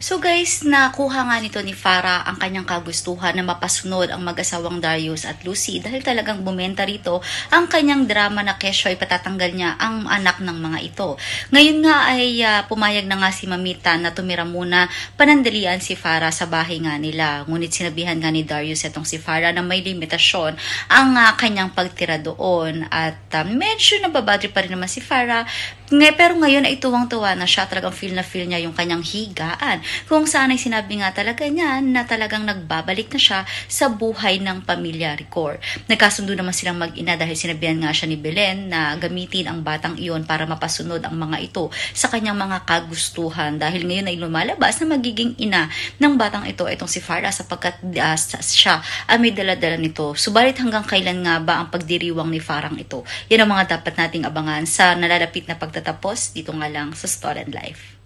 So guys, nakuha nga nito ni Farah ang kanyang kagustuhan na mapasunod ang mag-asawang Darius at Lucy dahil talagang bumenta rito ang kanyang drama na kesyo ay patatanggal niya ang anak ng mga ito. Ngayon nga ay ah, pumayag na nga si Mamita na tumira muna panandalian si Farah sa bahay nga nila. Ngunit sinabihan nga ni Darius itong si Farah na may limitasyon ang ah, kanyang pagtira doon at ah, medyo nababadri pa rin naman si Farah Ngay, pero ngayon ay tuwang-tuwa na siya talagang feel na feel niya yung kanyang higaan kung saan ay sinabi nga talaga niya na talagang nagbabalik na siya sa buhay ng pamilya Ricor. Nagkasundo naman silang mag-ina dahil sinabihan nga siya ni Belen na gamitin ang batang iyon para mapasunod ang mga ito sa kanyang mga kagustuhan dahil ngayon ay lumalabas na magiging ina ng batang ito itong si Farah sapagkat sa- siya ay may daladala nito. Subalit hanggang kailan nga ba ang pagdiriwang ni Farang ito? Yan ang mga dapat nating abangan sa nalalapit na pagtatapos dito nga lang sa Stolen Life.